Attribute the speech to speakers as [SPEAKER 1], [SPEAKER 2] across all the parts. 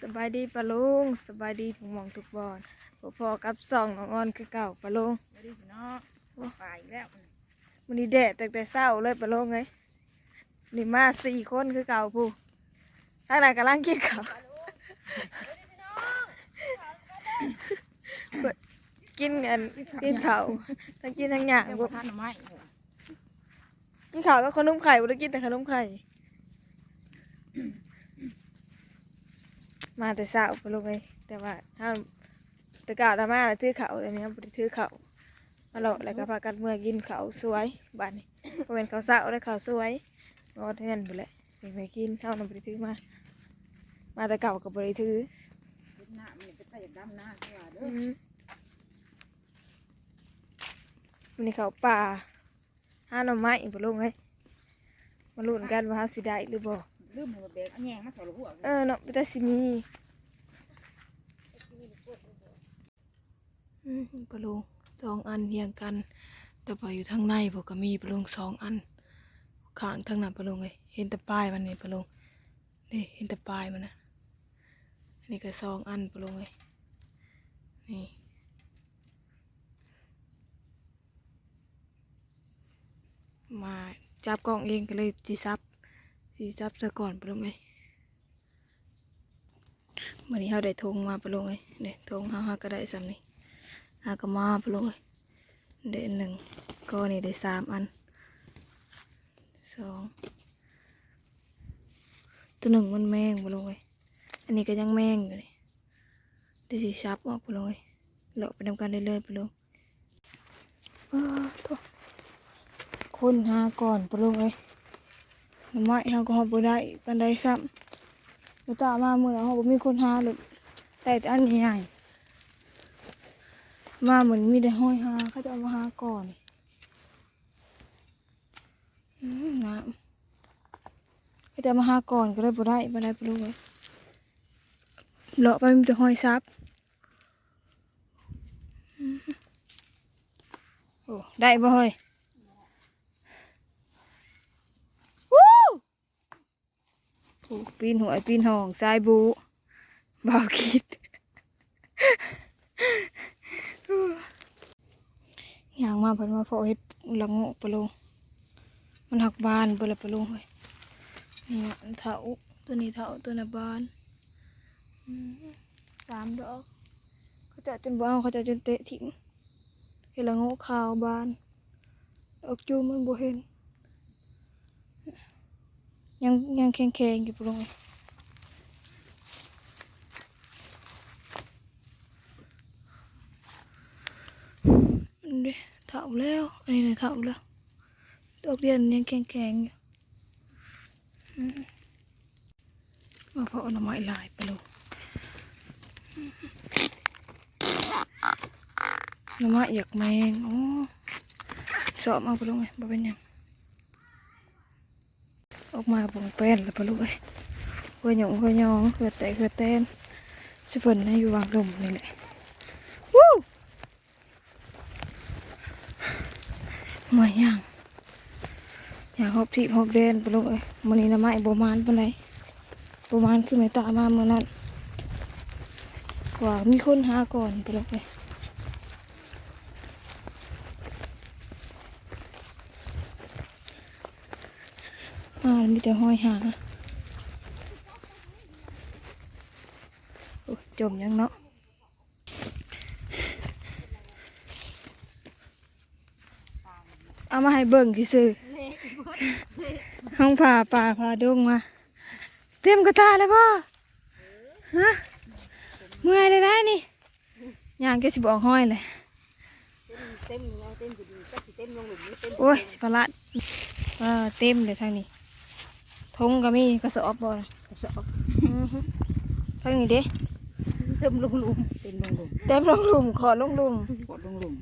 [SPEAKER 1] สบายดีปะลุงสบายดีทุกหมองทุกบอนพอพอๆกับสองน้องออนคือเก่าปะลุง
[SPEAKER 2] ไม่ได้พี่น้องป่าอีกแล้ว
[SPEAKER 1] มันนี้แดดแต่แต่เศร้าเลยปะลุงเลยนี่มาสี่คนคือเก่าผู้ทางไหนกำลังกินข้าวเปิดกินกันกินข้าวทั้งกินทั้งหยาง
[SPEAKER 2] เจ้า
[SPEAKER 1] บ่
[SPEAKER 2] ท่านเอาไม้
[SPEAKER 1] กินข้าวก็ขนมไข่บ่ได้กินแต่ขนมไข่ มาแต่เช้าปะลุงเลยแต่ว่าถ้าแต่เก่าทำมาแล้วถือข้าวแต่นี้บ่ได้ถือข้าวมาเลาะแล้วก็พากันเมื่อกินข้าวสวยบ้านนี้ก็เป็นข้าวเช้าและข้าวสวยงอเทือนไปเลยเด็กไปกินเท่านั้นบริถือมา มาแต่เก่ากับบริถือ
[SPEAKER 2] เป็นหน้ามันเป็นตาอยากดำหน้าเท่าไหร่เด้
[SPEAKER 1] อื
[SPEAKER 2] อ
[SPEAKER 1] มวันนี้เขาวป่าห้าหน่อไม้อีกบ่ลงเลยมาลุ้นกันว่าเขาสิได้หรือบ่
[SPEAKER 2] ลืมหัวแบกอันแยงมาสอนหัว
[SPEAKER 1] เออเนาะพี่ตาสิมีอืมปลาลุงสองอันเรียงกัน แต่พออยู่ทางในพวกก็มีปลาลุงสองอันข้างทางนั้นปลาลุงเลยเห็นแต่ป้ายมันนี่ปลาลุงนี่เห็นแต่ป้ายมันนะอันนี้ก็สองอันปลาลุงเลยนี่มาจับกล้องเองก็เลยจีซับ จีซับซะก่อนปลาลุงเลยมื่อนี้เขาได้ทงมาปลงเลยเด็ทงเขาหาก็ได้สำนี่หาก็มาปลงเลยเด็หนึ่งก็นี่ได้สามอันสองตัวหนึ่งมันแมงปลงเลยอันนี้ก็ยังแมงอยู่เลยได้สีชับออกปลงเลยเลาะไปทำกันเรื่อยๆปลงเออโถ่คนหาก่อนปลงเลย หน่อไม้เขาก็หอบได้ปันได้ซ้ำเดี๋ยวต่มาเมื่อเขาบ่มีคนหาเลยแต่อันใหญ่มาเหมือนมีแต่ห้อยหาเขาจะเอามาหาก่อนน้ำเขาจะมาหาก่อนก็เลยบ่ได้บ่ได้บ่รู้เลยเลาะไปมีแต่ห้อยซับโอ้ได้บ่เฮ้ยวู้ โอ้ ปีนหัวปีนห้องสายบูบ่าคิดอย่างมาเพิ่นมาเพาเฮ็ดละโงกปลงมันหักบานเบิ่ละปลงเฮ้ยนี่นะอันเถาตัวนี้เถาตัวน่ะบานสามดอกเขาจะจนบ่เอาเขาจะจนเตะทิ้งเฮ็ดละโงกขาวบานดอกจูมมันบ่เห็น ยังยังแข็งแข็งๆอยู่ปะลงเท่าแล้วอันนี้เท่าแล้วดอกเดียนยังแข็งแข็งๆอยู่อืมาเพาะหน่อไม้ลายไปลงหน่อไม้อยากแมงอ๋อสอบเอาไปลงไงบ่เป็นยัง ออกมาปงแป้นแล้วปะลูกเอ้ยหัวหยงหัวยองเหือแตกเหือแตนสิเพิ่นให้อยู่วางลมนี่แหละวู้เมื่อยย่างอยากหอบที่หอบเดนปะลูกเอ้ยมื้อนี้น้ำไม้บ่มานปานใดบ่มานคือแม่ตามาเมื้อนั้นว่ามีคนหาก่อนปะลูกเอ้ยอ่ามี แต่ห้อยหาโอ้ยจมยังเนาะเอามาให้เบิ่งที่ซื่อห้องผ่าป่าผ่าดงมา เต็มกระตาเลยพ่อฮะเมื่อยเลยได้นี่ยางแกสิบอกห้อยเลย
[SPEAKER 2] เต็มเต็มดีก็สิเต็มลงหลุมนี้เต็ม
[SPEAKER 1] โอ้ยปลาละเออเต็มเลยทางนี้ ทงก็มีกระสอบบ่นะ
[SPEAKER 2] สอบ
[SPEAKER 1] อือฮึทางนี้เด้
[SPEAKER 2] เต็มลงหลุมเต็มลงหลุม
[SPEAKER 1] เต็มลงหลุมขอลงหลุม
[SPEAKER 2] กดลงหลุม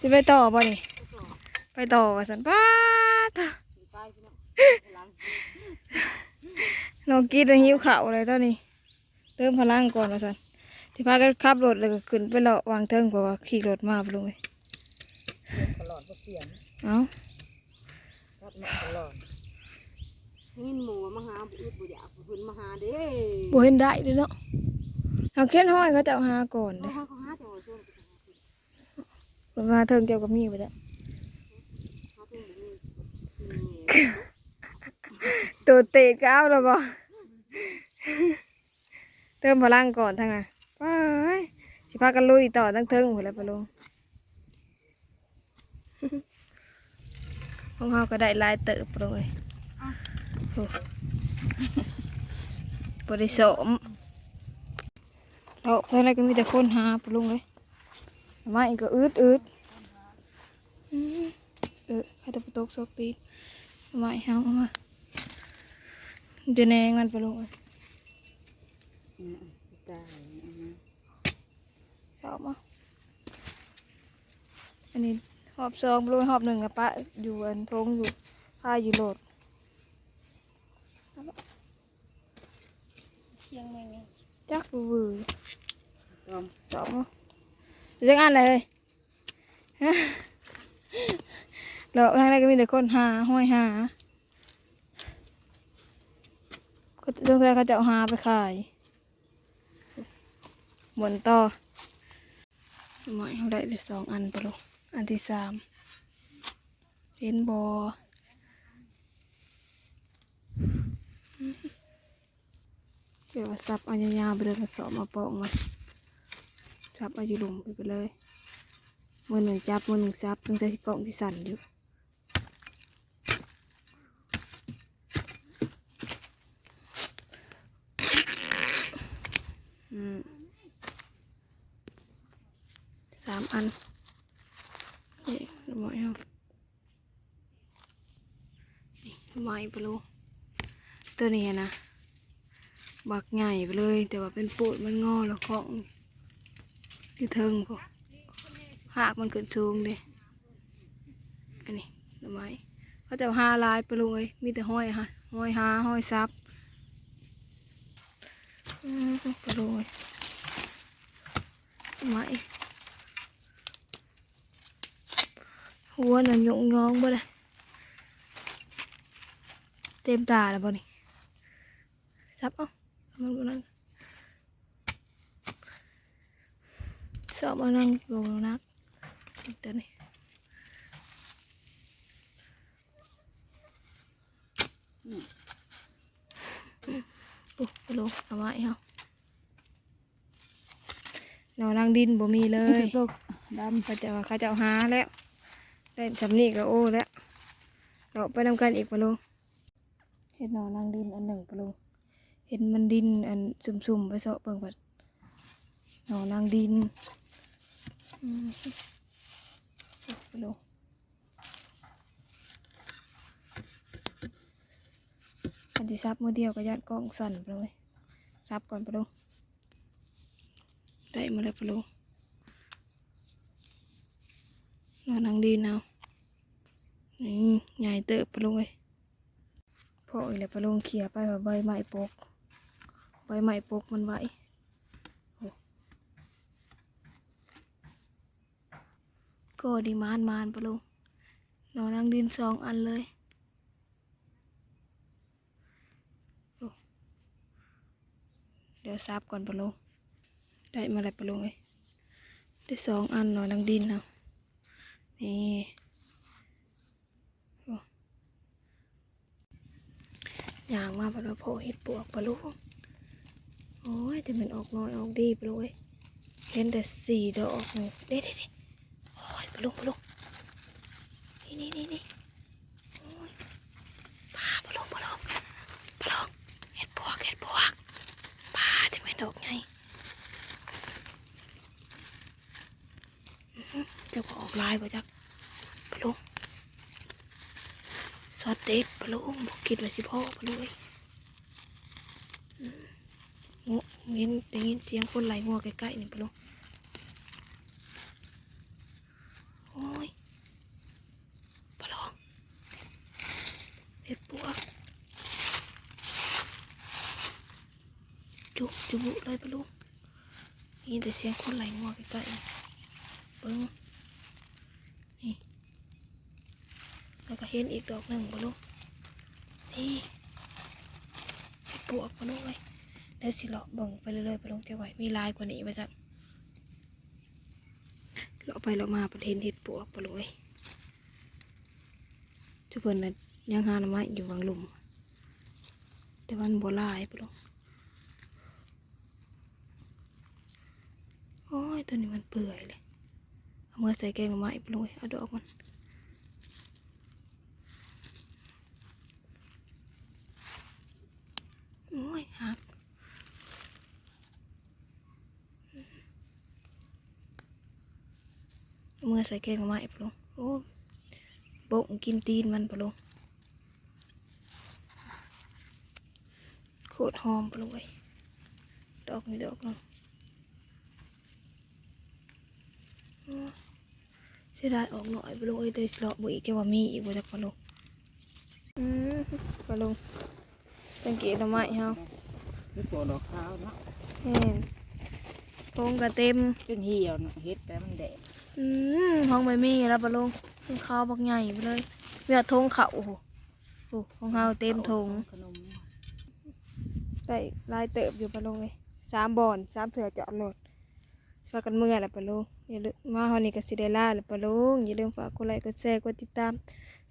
[SPEAKER 1] สิไปต่อบ่นี่ไปต่อว่าสันป้าตาน้องกินหิวข้าวเลยตอนนี้ เติมพลังก่อนว่าสันที่พากันขับรถเลยก็ขึ้นไปเลาะวางเทิงเพราะว่าขี่รถมาไปเลย
[SPEAKER 2] ตลอดก็เปลี่ยน
[SPEAKER 1] เอ้า
[SPEAKER 2] ตัด มาตลอดนี่หมูมาหาบอึดบ่อยากเพิ่นมาหาเด้
[SPEAKER 1] บ่เห็นได้เลยเนาะทางเขียนห้อยเขาจะเอาหาก่อน
[SPEAKER 2] เด้
[SPEAKER 1] เขา
[SPEAKER 2] เขาหางหวะช่วง
[SPEAKER 1] เพิ่นว่าเทิงเกี่ยวกับมีไปแล้วตัวเตะก็เอาแล้วบ่เติมพลังก่อนทั้งนั้นไปสิพากันลุยต่อทั้งเทิงพุ่นแล้วปะลุง ของเฮาก็ได้หลายเติบเลยโอ้บ่ได้สมเราเพิ่นอะไรก็มีแต่คนหาปะลุงเลยมาอีกก็อืดอืดอืมเออให้แตะตกซอกตีนมาอีกเฮาเอามาเดี๋ยวแนงมันปะลุงเอ้ย
[SPEAKER 2] ตาย
[SPEAKER 1] สอบมาอันนี้ หอบสองปะลุงหอบหนึ่งกับปะอยู่อันทงอยู่ผ้าอยู่โหลด
[SPEAKER 2] เชียงแม่ง
[SPEAKER 1] จักบือ
[SPEAKER 2] ตอม
[SPEAKER 1] สองเรื่องอันอะไรเลยฮะเราทางใดก็มีแต่คนหาห้อยหาก็จงใจเขาจะเอาหาไปขายหมุนต่อหมายเขาได้เลยสองอันปะลูก อันที่สามเห็นบอเดี๋ยวว่าซับเอันยาวๆไปเลยกระสอบมาโปะมาจับเอาอยู่หลุมไปเลยมือหนึ่งจับมือหนึ่งจับตั้งแต่ที่กล่องที่สั่นอยู่สามอัน นี่ละไม้เอานี่ละไม้ปลูตัวนี้นะ บักใหญ่ไปเลย แต่ว่าเป็นปูดมันงอแล้วของที่เทิงพวกหากมันขึ้นสูงด้อันนี้ทำไมเขาจะเอาหาลายไปลงเลยมีแต่ห้อยฮะห้อยหาห้อยซับอืมไปลงเลยไม หัวน่ะยงยองบ่เลยเต็มตาแล้วบ่นี่ซับเอ้ามันบ่นั่นสอบมานั่งลงนักเดี๋ยวนี้ปุ๊บไปลงทำไมเฮาเนานั่งดินบ่มีเลย
[SPEAKER 2] ตกด
[SPEAKER 1] เขาจะว่าเขาจะเอาหาแล้ว ได้สำนีก็โอ้แล้วเราไปนำกันอีกปะลุงเห็นหนอนั่งดินอันหนึ่งปะลุงเห็นมันดินอันซุ่มๆไปเสาะเบิ่งบัดหนอนั่งดินอืมไปลงอันที่ซับมือเดียวก็ยัดกล้องสั่นไปเลยซับก่อนไปลงได้มาเลยไปลง นอนนังดีนเอานี่ใหญ่เติบไปลงเลยพออีกแล้วไปลงเขี่ยไปว่าใบไม้ปก ใบไม้ปกมันไหวก็ดีมานมานปะลุงนอนนังดินสองอันเลยเดี๋ยวซับก่อนปะลุงได้มาอะไรปะลุงเอ้ยได้สองอันนอนนังดินเอาะ นี่ยางมาปลุงโพเห็ดปวกปะลุงโอ้ยแต่มันออกน้อยออกดีปลุงเอ้ยเห็นแต่สี่ดอกเลยเด็ดเด็ดโอ้ยปลุงปลุงนี่นี่นี่นี่โอ้ยปลาปลุงปลุงปลุงเห็ดพวกเห็ดพวกปลาจะไม่ดอกไงอื้อหือเจะบอกออก ลายป่จักปลุงสอดเด็ดปลุงบอกคิดว่าสิพ่อปลุงเอ้ยอื้องูเห็นได้ยินเสียงคนไหลงัวใกล้ๆนี่ปลุงโอ้ยปลองเห็ดปวกจุกจุบุเลยปลุงนี่แต่เสียงคนไหลงัวใกล้ๆเบิ้งนี่ แล้วก็เห็นอีกดอกหนึ่งปะลุงนี่ปวกปะลุงเลยเดี๋ยวสิเลาะเบิ่งไปเรื่อยๆปลงจะไหวมีลายกว่านี้ไปจ้ะเลาะไปเลาะมาประเทศเห็ดปวกปะลุงเอ้ยทุกคนน่ะยังหาหน่อไม้อยู่บางหลุม แต่มันบ่ลายปะลุงโอ้ยตัวนี้มันเปื่อยเลยเอามือใส่แกงหน่อไม้ปลุงเอ้ยเอาดอกมัน โอ้ ยหักเมื่อใส่แกงมาไอ้ปลุงโอ้บกกินตีนมันปลุงโคตรหอมปลุงเอ้ยดอกนี่ดอกนึงโอ้เสียดายออกหน่อยปลุงเอ้ยเลยสลาะบุอีกว่ามีอีกบ่จักปลุงอืมปลุง สังเกตหน่อไม้เฮา
[SPEAKER 2] นี่ปวดดอกขาวเนาะ
[SPEAKER 1] เห็นโงกระเต็ม
[SPEAKER 2] จนเหี่ยวเนาะเฮ็ดแต่มันแดด
[SPEAKER 1] อืมห้องไม่มีแล้วปะลุงห้องข้าวบักใหญ่ไปเลยเวียทงเขาโอ้โหโอ้ของเฮาเต็มทง
[SPEAKER 2] ขนม
[SPEAKER 1] ได้ลายเติบอยู่ปะลุงเลยสามบอนสามเถื่อเจาะโหลดฝากกันเมื่อแหละปะลุงอย่าลืมมาฮอนี่ก็สิได้ล่าแหละปะลุงอย่าลืมฝากกดไลค์กดแชร์กดติดตาม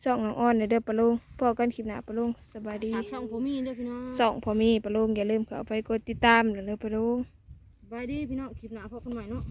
[SPEAKER 1] ส่องน้องอ้อนในเด้อปะลุงพอกันคลิปหน้าปะลุงสบายดี
[SPEAKER 2] หาช่องผมมีเด้อพี่น้อง
[SPEAKER 1] ส่องพอมีปะลุงอย่าลืมเข้าไปกดติดตามเด้อปะลุง
[SPEAKER 2] บายดีพี่น้องคลิปหน้าพบกันใหม่เนาะ